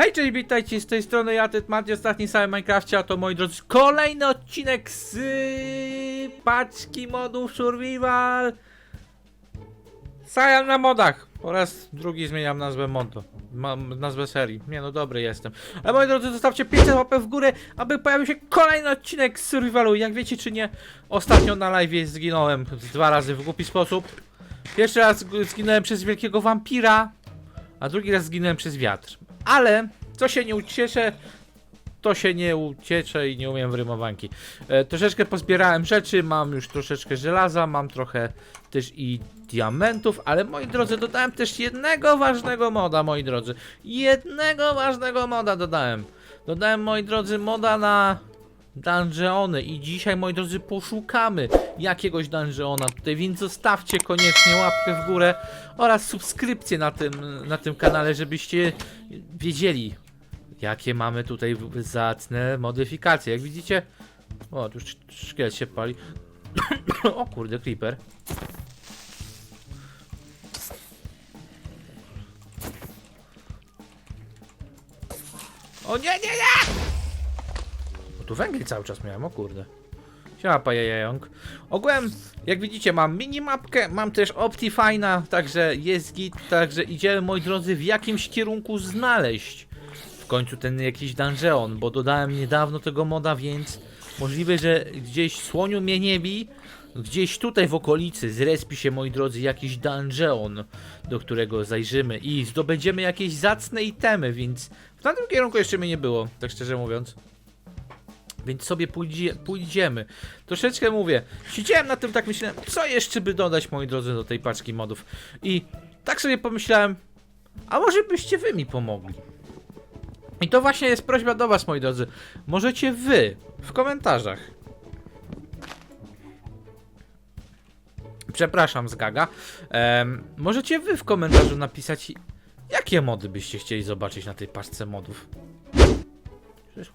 Hej, cześć, witajcie z tej strony ja, Mati, ostatni cały Minecrafcie, a to moi drodzy, kolejny odcinek z paczki modów Survival. Sajal na modach. Po raz drugi zmieniam nazwę modu. Mam nazwę serii, nie no dobry jestem. Ale moi drodzy, zostawcie 500 łapek w górę Aby pojawił się kolejny odcinek z Survivalu. Jak wiecie czy nie, ostatnio na live zginąłem dwa razy w głupi sposób. Pierwszy raz zginąłem przez wielkiego wampira a drugi raz zginąłem przez wiatr. Ale co się nie ucieszę, to się nie uciecze i nie umiem w rymowanki. E, troszeczkę pozbierałem rzeczy, mam już troszeczkę żelaza, mam trochę też i diamentów, ale moi drodzy, dodałem też jednego ważnego moda, moi drodzy. Jednego ważnego moda dodałem. Dodałem, moi drodzy, moda na dungeony i dzisiaj, moi drodzy, poszukamy jakiegoś dungeona tutaj, więc zostawcie koniecznie łapkę w górę oraz subskrypcję na tym, na tym kanale, żebyście wiedzieli, jakie mamy tutaj zacne modyfikacje. Jak widzicie, o, tu szkielet się pali. o kurde, creeper. O nie, nie, nie! Tu węgiel cały czas miałem, o kurde. Siema pajajająk. Ogółem, jak widzicie, mam minimapkę, mam też Optifine'a, także jest git, także idziemy, moi drodzy, w jakimś kierunku znaleźć w końcu ten jakiś dungeon, bo dodałem niedawno tego moda, więc możliwe, że gdzieś słoniu mnie nie bi, gdzieś tutaj w okolicy zrespi się, moi drodzy, jakiś dungeon, do którego zajrzymy i zdobędziemy jakieś zacne itemy, więc w tamtym kierunku jeszcze mnie nie było, tak szczerze mówiąc. Więc sobie pójdzie, pójdziemy. Troszeczkę mówię, siedziałem na tym, tak myślałem, co jeszcze by dodać, moi drodzy, do tej paczki modów. I tak sobie pomyślałem, a może byście wy mi pomogli. I to właśnie jest prośba do was, moi drodzy. Możecie wy w komentarzach. Przepraszam, zgaga. Em, możecie wy w komentarzu napisać, jakie mody byście chcieli zobaczyć na tej paczce modów. To jest.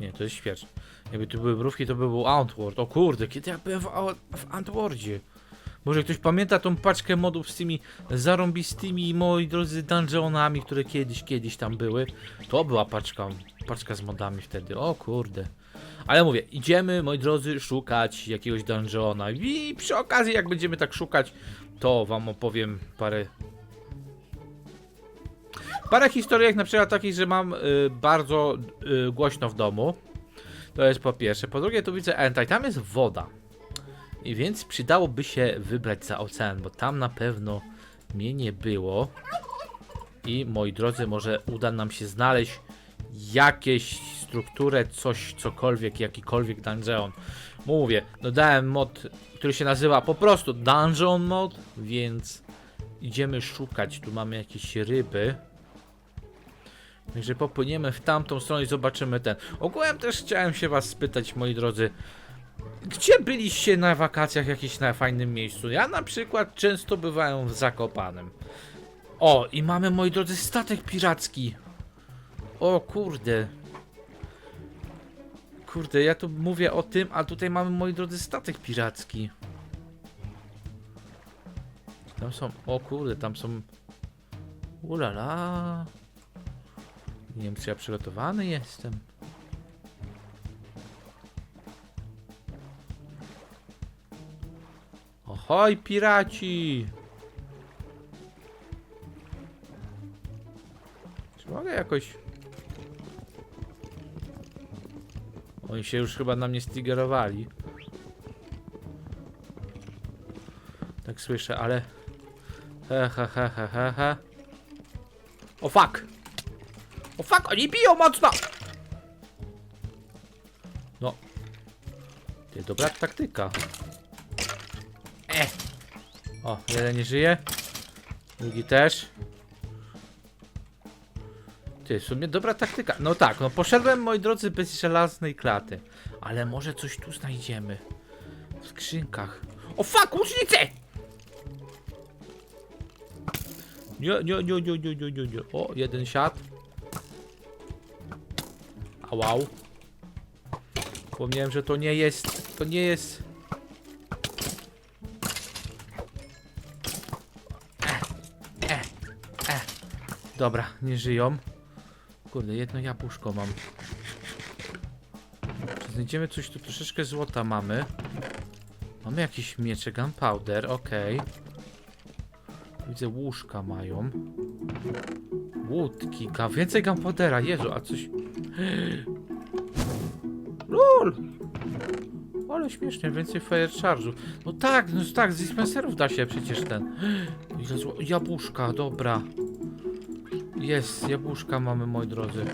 Nie, to jest świecz. Jakby tu były mrówki, to by był Antword. O kurde, kiedy ja byłem w, w Antwordzie? Może ktoś pamięta tą paczkę modów z tymi zarąbistymi, moi drodzy, dungeonami, które kiedyś, kiedyś tam były? To była paczka, paczka z modami wtedy. O kurde. Ale mówię, idziemy, moi drodzy, szukać jakiegoś dungeona. I przy okazji, jak będziemy tak szukać, to wam opowiem parę Parę historyjek na przykład takich, że mam y, bardzo y, głośno w domu. To jest po pierwsze. Po drugie, tu widzę Entaj, tam jest woda. I więc przydałoby się wybrać za ocean, bo tam na pewno mnie nie było. I moi drodzy, może uda nam się znaleźć jakieś strukturę, coś, cokolwiek, jakikolwiek dungeon. Mówię, dodałem mod, który się nazywa po prostu Dungeon Mod, więc idziemy szukać. Tu mamy jakieś ryby. Także popłyniemy w tamtą stronę i zobaczymy ten. Ogółem też chciałem się was spytać, moi drodzy, gdzie byliście na wakacjach jakieś na fajnym miejscu? Ja na przykład często bywałem w Zakopanem. O, i mamy, moi drodzy, statek piracki. O kurde. Kurde, ja tu mówię o tym, a tutaj mamy, moi drodzy, statek piracki. Tam są, o kurde, tam są... Ulala. Nie wiem, czy ja przygotowany jestem. Ohoj, piraci! Czy mogę jakoś... Oni się już chyba na mnie stigerowali. Tak słyszę, ale... He, he, he, he, he, he. O fuck! O fuck, oni biją mocno! No. Ty, dobra taktyka. E. O, jeden nie żyje. Drugi też. Ty, w sumie dobra taktyka. No tak, no poszedłem, moi drodzy, bez żelaznej klaty. Ale może coś tu znajdziemy. W skrzynkach. O fuck, łucznicy! Nie, nie, nie, nie, nie, nie, nie, nie. O, jeden siad. Wow. Wspomniałem, że to nie jest. To nie jest. E, e, e. Dobra, nie żyją. Kurde, jedno jabłuszko mam. Czy znajdziemy coś, tu troszeczkę złota mamy. Mamy jakiś miecze, gunpowder, okej. Widzę łóżka mają. Łódki, więcej gunpowdera, Jezu, a coś... LOL! Ale śmiesznie, więcej fire charge'u. No tak, no tak, z dispenserów da się przecież ten. Zło... Jabłuszka, dobra. Jest, jabłuszka mamy, moi drodzy.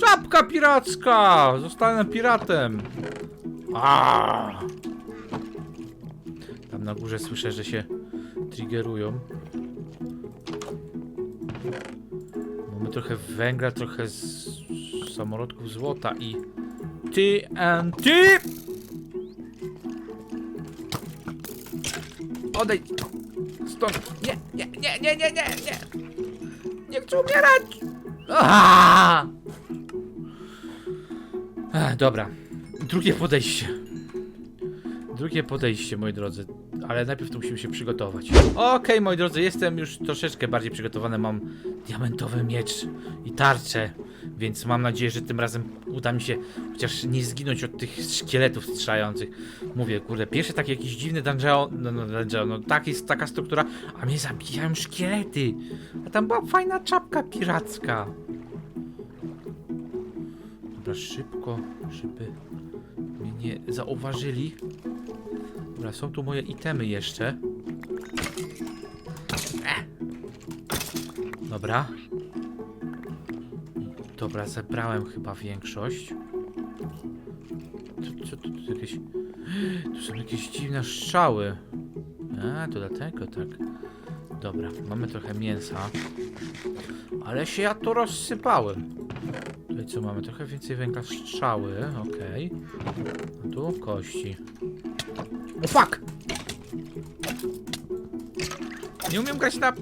Czapka piracka! Zostanę piratem. A! Tam na górze słyszę, że się triggerują. Mamy trochę węgla, trochę z samorodków złota i TNT! Odejdź! Stąd! Nie, nie, nie, nie, nie, nie, nie! Nie chcę umierać! Aaaa! Ech, dobra. Drugie podejście. Drugie podejście, moi drodzy. Ale najpierw to musimy się przygotować. Okej, moi drodzy, jestem już troszeczkę bardziej przygotowany. Mam diamentowy miecz i tarczę. Więc mam nadzieję, że tym razem uda mi się chociaż nie zginąć od tych szkieletów strzelających. Mówię, kurde, pierwszy taki jakiś dziwny dungeon, no, no, dungeon, no tak jest taka struktura, a mnie zabijają szkielety. A tam była fajna czapka piracka. Dobra, szybko, żeby mnie nie zauważyli. Dobra, są tu moje itemy jeszcze. Eh. Dobra. Dobra, zebrałem chyba większość. Co, co tu, tu jakieś... Tu są jakieś dziwne strzały. A, to dlatego tak. Dobra, mamy trochę mięsa. Ale się ja to rozsypałem. Tutaj co mamy? Trochę więcej węgla strzały, okej. A tu kości. O fuck! Nie umiem grać na...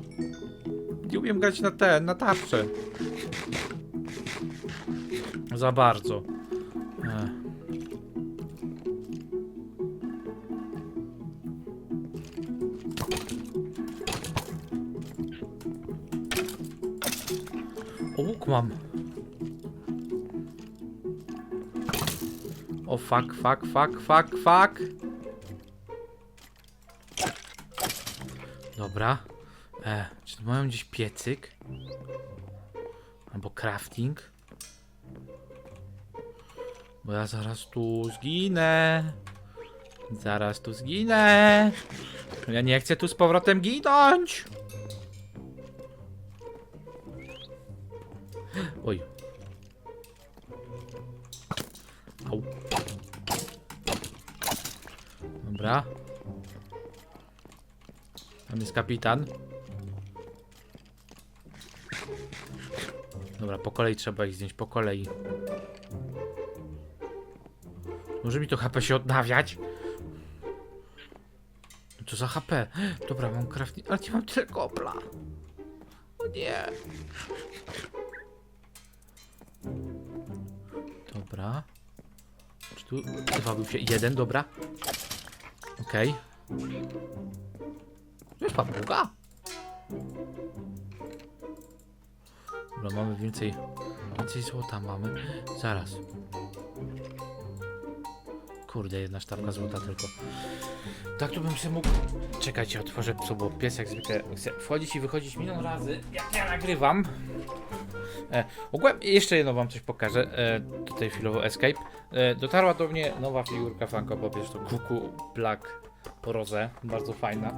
Nie umiem grać na te, na tarczę. Za bardzo. O, łuk mam. O, fuck, fuck, fuck, fuck, fuck. Dobra. E, czy tu mają gdzieś piecyk? Albo crafting? Bo ja zaraz tu zginę. Zaraz tu zginę. Ja nie chcę tu z powrotem ginąć. Oj. Au. Dobra. Tam jest kapitan. Dobra, po kolei trzeba ich zdjąć, po kolei. Może mi to HP się odnawiać? Co za HP? Dobra, mam crafting, ale nie mam tyle kopla. O nie. Dobra. Czy tu chyba był się jeden, dobra. Okej. To jest papuga? Dobra, mamy więcej. Więcej złota mamy. Zaraz. Kurde, jedna sztabka złota tylko. Tak to bym się mógł... Czekajcie, otworzę psu, bo pies jak zwykle chce wchodzić i wychodzić milion razy, jak ja nagrywam. E, ogółem jeszcze jedno wam coś pokażę. E, tutaj chwilowo escape. E, dotarła do mnie nowa figurka Funko Pop, jest to Kuku Black Rose, bardzo fajna.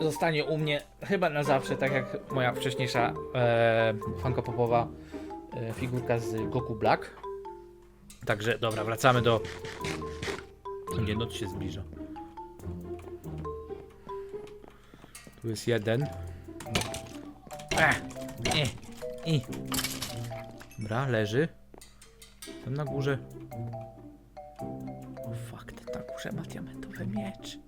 Zostanie u mnie chyba na zawsze, tak jak moja wcześniejsza e, Funko Popowa e, figurka z Goku Black. Także dobra, wracamy do... Nie, noc się zbliża. Tu jest jeden. Nie, i. Dobra, leży. Tam na górze. O ten na górze ma diamentowy miecz.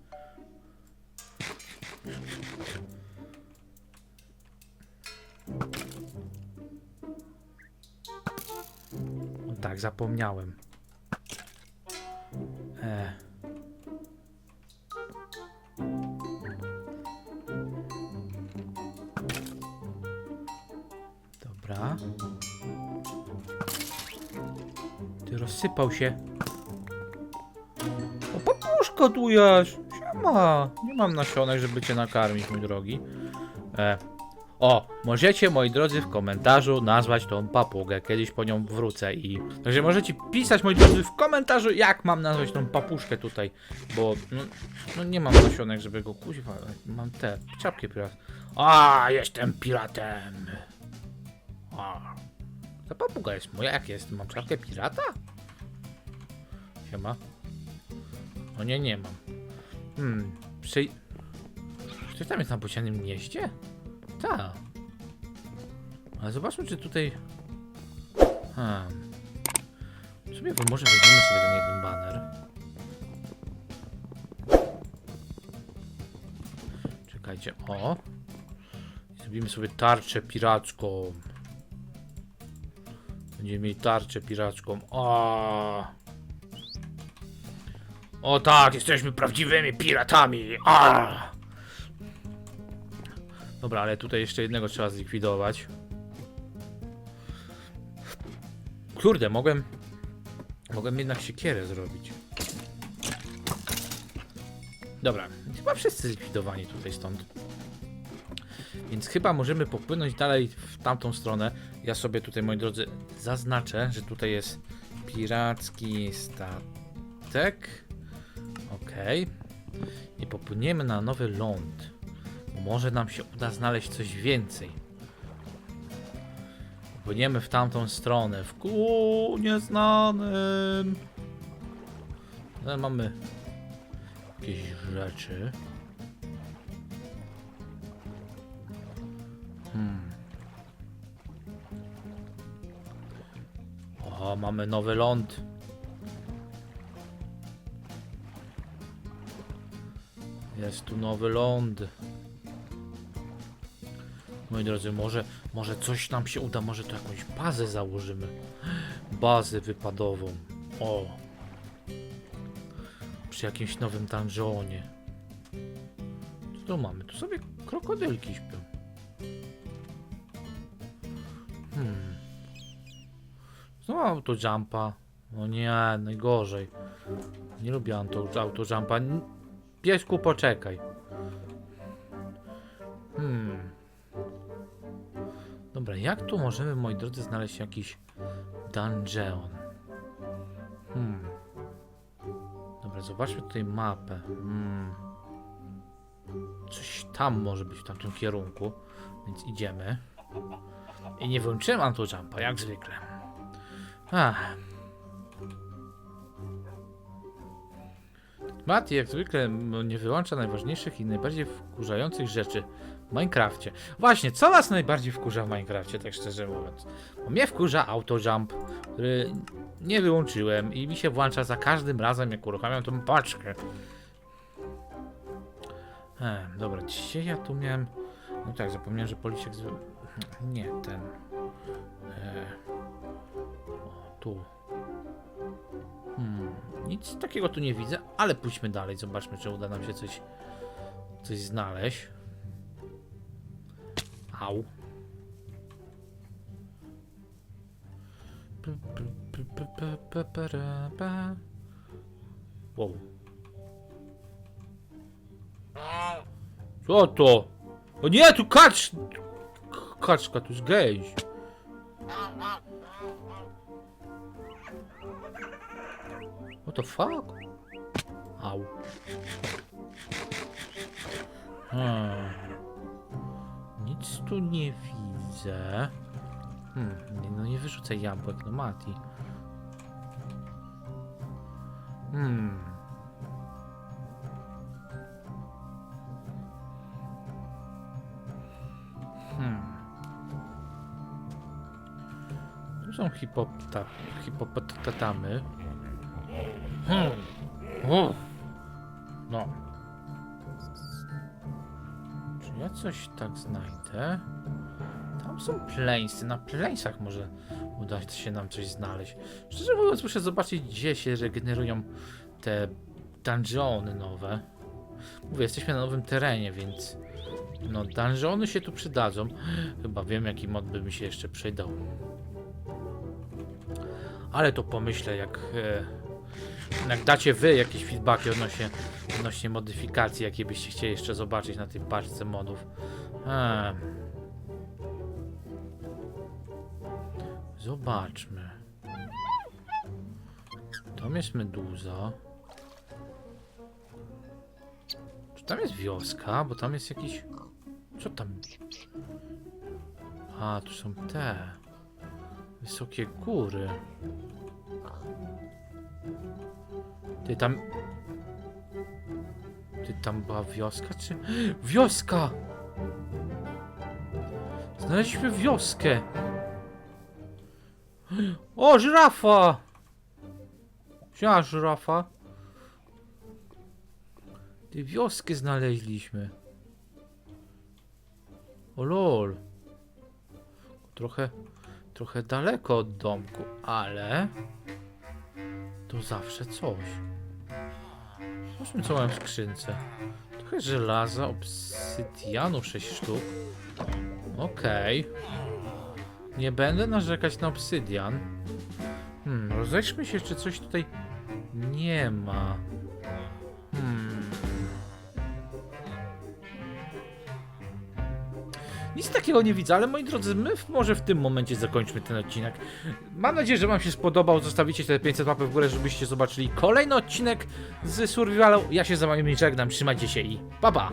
Tak, zapomniałem. E. Dobra. Ty rozsypał się. O, papuszko tu jest! Siema! Nie mam nasionek, żeby cię nakarmić, mój drogi. E. O, możecie, moi drodzy, w komentarzu nazwać tą papugę. Kiedyś po nią wrócę i... Także możecie pisać, moi drodzy, w komentarzu, jak mam nazwać tą papuszkę tutaj. Bo, no, no nie mam nasionek, żeby go kuźwa... Mam te, czapki pirat. A, jestem piratem! A. Ta papuga jest moja, jak jest? Mam czapkę pirata? Siema. O nie, nie mam. Hmm, przy... Czy tam jest na bocianym gnieździe? Tak. Ale zobaczmy, czy tutaj... Hmm. Bo może weźmiemy sobie ten jeden baner. Czekajcie, o. Zrobimy sobie tarczę piracką. Będziemy mieli tarczę piracką. O. O tak, jesteśmy prawdziwymi piratami. A! Dobra, ale tutaj jeszcze jednego trzeba zlikwidować. Kurde, mogłem... Mogłem jednak siekierę zrobić. Dobra, chyba wszyscy zlikwidowani tutaj stąd. Więc chyba możemy popłynąć dalej w tamtą stronę. Ja sobie tutaj, moi drodzy, zaznaczę, że tutaj jest piracki statek. Okej. I popłyniemy na nowy ląd. Może nam się uda znaleźć coś więcej. Płyniemy w tamtą stronę, w kół nieznanym. Ale mamy jakieś rzeczy. Hmm. O, mamy nowy ląd. Jest tu nowy ląd. Moi drodzy, może, może coś nam się uda, może tu jakąś bazę założymy. Bazę wypadową. O. Przy jakimś nowym dungeonie. Co tu mamy? Tu sobie krokodylki śpią. Hmm. Znowu autojumpa. No nie, najgorzej. Nie lubię auto, autojumpa. Piesku, poczekaj. Dobra, jak tu możemy, moi drodzy, znaleźć jakiś dungeon? Hmm. Dobra, zobaczmy tutaj mapę. Hmm. Coś tam może być w tamtym kierunku, więc idziemy. I nie wyłączyłem autojumpa, jak zwykle. Ach. Mati jak zwykle nie wyłącza najważniejszych i najbardziej wkurzających rzeczy w Minecrafcie. Właśnie, co was najbardziej wkurza w Minecrafcie, tak szczerze mówiąc? Bo mnie wkurza autojump, który nie wyłączyłem i mi się włącza za każdym razem, jak uruchamiam tą paczkę. E, dobra, dzisiaj ja tu miałem... No tak, zapomniałem, że policzek... Z... Nie, ten... E... O, tu. Hmm, nic takiego tu nie widzę, ale pójdźmy dalej, zobaczmy, czy uda nam się coś, coś znaleźć. Au. Wow. Co to? O nie, tu kacz! Kaczka, tu jest gęś. What the fuck? Au. Hmm. Nic tu nie widzę. Hmm, no nie wyrzucaj jabłek, no Mati. Hmm. Hmm. Tu są hipopta, hipopotatamy. Hmm. Uff. No. Coś tak znajdę? Tam są plańsy. Na plańsach może uda się nam coś znaleźć. Szczerze mówiąc, muszę zobaczyć, gdzie się regenerują te dungeony nowe. Mówię, jesteśmy na nowym terenie, więc No, dungeony się tu przydadzą. Chyba wiem, jaki mod by mi się jeszcze przydał. Ale to pomyślę, jak, e, jak dacie wy jakieś feedbacki odnośnie, odnośnie modyfikacji, jakie byście chcieli jeszcze zobaczyć na tej paczce modów. Ehm. Zobaczmy. Tam jest meduza. Czy tam jest wioska? Bo tam jest jakiś... Co tam? A, tu są te... Wysokie góry. Ty tam... Ty tam była wioska, czy... Wioska! Znaleźliśmy wioskę! O, żyrafa! Siema, żyrafa. Ty wioskę znaleźliśmy. O lol. Trochę, trochę daleko od domku, ale to zawsze coś. Zobaczmy, co mam w skrzynce. Trochę żelaza, obsydianu 6 sztuk. Okej. Nie będę narzekać na obsydian. Hmm, rozejrzmy się, czy coś tutaj nie ma. Nic takiego nie widzę, ale moi drodzy, my w- może w tym momencie zakończmy ten odcinek. Mam nadzieję, że Wam się spodobał. Zostawicie te 500 łapek w górę, żebyście zobaczyli kolejny odcinek z Survivalu. Ja się za Wami żegnam, trzymajcie się i pa pa!